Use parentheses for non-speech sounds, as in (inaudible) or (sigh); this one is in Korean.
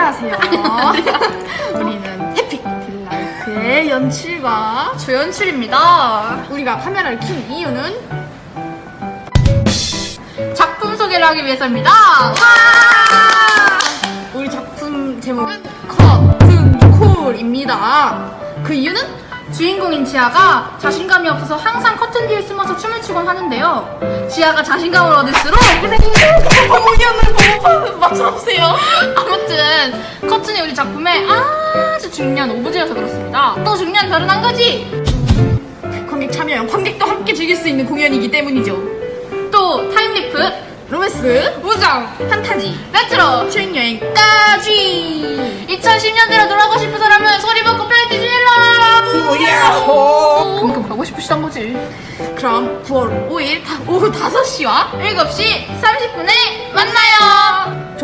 안녕하세요. (laughs) 우리는 해피 딜라이트의 연출과 조연출입니다. 우리가 카메라를 킨 이유는 작품 소개를 하기 위해서입니다. 와! 우리 작품 제목은 커튼 콜입니다. 그 이유는 주인공인 지아가 자신감이 없어서 항상 커튼 뒤에 숨어서 춤을 추곤 하는데요. 지아가 자신감을 얻을수록 공연을 보고 맞춰주세요. 아무튼 커튼이 우리 작품에 아주 중요한 오브제여서 그렇습니다. 또 중요한 별은 한 가지. 관객 참여형, 관객도 함께 즐길 수 있는 공연이기 때문이죠. 또 타임리프, 로맨스, 우정, 판타지, 레트로. 수행여행까지. 2010년대로 돌아가고 싶은 사람은 가고 싶으시단 거지. 그럼 9월 5일 오후 5시와 7시 30분에 만나요.